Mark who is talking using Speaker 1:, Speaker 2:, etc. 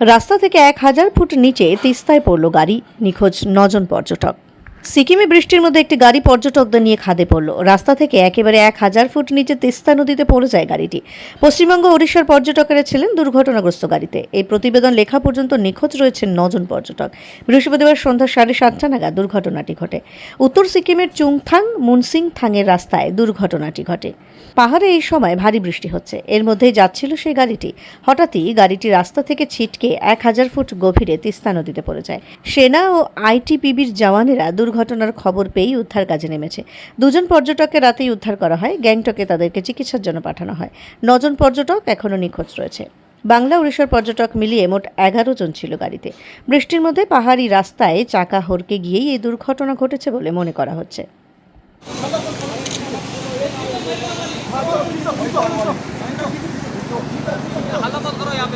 Speaker 1: রাস্তা থেকে এক হাজার ফুট নিচে তিস্তায় পড়ল গাড়ি। নিখোঁজ নজন পর্যটক। সিকিমে বৃষ্টির মধ্যে একটি গাড়ি পর্যটকদের নিয়ে খাদে পড়ল। রাস্তা থেকে একেবারে এক হাজার ফুট নিচে তিস্তা নদীতে পড়ে যায় গাড়িটি। পশ্চিমবঙ্গ ওড়িশার পর্যটকেরা ছিলেন দুর্ঘটনাগ্রস্ত গাড়িতে। এই প্রতিবেদন লেখা পর্যন্ত নিখোঁজ রয়েছেন নজন পর্যটক। বৃহস্পতিবার সন্ধ্যা সাড়ে সাতটা নাগাদ দুর্ঘটনাটি ঘটে। উত্তর সিকিমের চুংথাং মুনসিং থাংয়ের রাস্তায় দুর্ঘটনাটি ঘটে। পাহাড়ে এই সময় ভারী বৃষ্টি হচ্ছে। এর মধ্যেই যাচ্ছিল সেই গাড়িটি। হঠাৎই গাড়িটি রাস্তা থেকে ছিটকে এক হাজার ফুট গভীরে তিস্তা নদীতে পড়ে যায়। সেনা ও আইটিপিবির জওয়ানেরা দুর্ঘটনার খবর পেয়েই উদ্ধার কাজে নেমেছে দুজন পর্যটককে রাতেই উদ্ধার করা হয় গ্যাংটকে তাদেরকে চিকিৎসার জন্য পাঠানো হয় নজন পর্যটক এখনও নিখোঁজ রয়েছে বাংলা উড়িষ্যার পর্যটক মিলিয়ে মোট এগারো জন ছিল গাড়িতে বৃষ্টির মধ্যে পাহাড়ি রাস্তায় চাকা হরকে গিয়েই এই দুর্ঘটনা ঘটেছে বলে মনে করা হচ্ছে
Speaker 2: हल्ला मत करो यहाँ